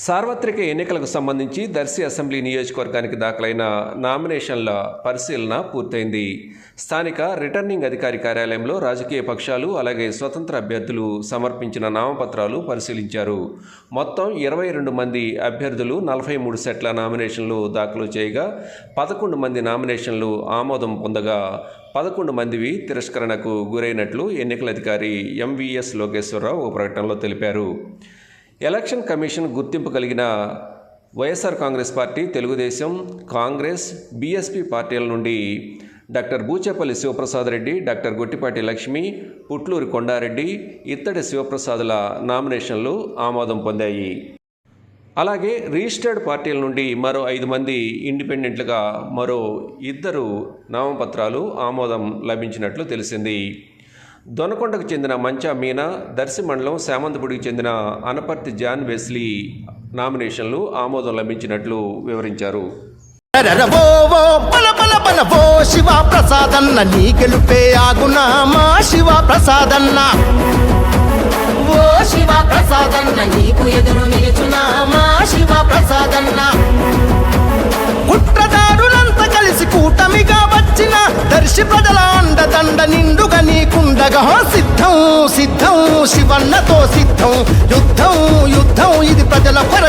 సార్వత్రిక ఎన్నికలకు సంబంధించి దర్శి అసెంబ్లీ నియోజకవర్గానికి దాఖలైన నామినేషన్ల పరిశీలన పూర్తయింది. స్థానిక రిటర్నింగ్ అధికారి కార్యాలయంలో రాజకీయ పక్షాలు అలాగే స్వతంత్ర అభ్యర్థులు సమర్పించిన నామపత్రాలు పరిశీలించారు. మొత్తం ఇరవై రెండు మంది అభ్యర్థులు నలభై మూడు సెట్ల నామినేషన్లు దాఖలు చేయగా పదకొండు మంది నామినేషన్లు ఆమోదం పొందగా పదకొండు మందివి తిరస్కరణకు గురైనట్లు ఎన్నికల అధికారి ఎంవీఎస్ లోకేశ్వరరావు ఒక ప్రకటనలో తెలిపారు. ఎలక్షన్ కమిషన్ గుర్తింపు కలిగిన వైఎస్ఆర్ కాంగ్రెస్ పార్టీ తెలుగుదేశం కాంగ్రెస్ బీఎస్పీ పార్టీల నుండి డాక్టర్ బూచేపల్లి శివప్రసాద్ రెడ్డి డాక్టర్ గొట్టిపాటి లక్ష్మి పుట్లూరి కొండారెడ్డి ఇత్తడి శివప్రసాదుల నామినేషన్లు ఆమోదం పొందాయి. అలాగే రిజిస్టర్డ్ పార్టీల నుండి మరో ఐదు మంది ఇండిపెండెంట్లుగా మరో ఇద్దరు నామపత్రాలు ఆమోదం లభించినట్లు తెలిసింది. దొనకొండకు చెందిన మంచా మీనా దర్శి మండలం శామంతపుడికి చెందిన అనపర్తి జాన్ వెస్లీ నామినేషన్లు ఆమోదం లభించినట్లు వివరించారు. శివ ప్రసాదన్న నీ గెలుపే ఆగునా మా శివ ప్రసాదన్న. ఓ శివ ప్రసాదన్న నీకు ఎదురు నిలుచునా మా శివ ప్రసాదన్న. కుట్రదారులంతా కలిసి కూటమిగా వచ్చిన దర్శి ప్రజల అండదండ నిండుగా నీకుండగా సిద్ధం సిద్ధం శివన్నతో సిద్ధం యుద్ధం యుద్ధం ఇది ప్రజల పర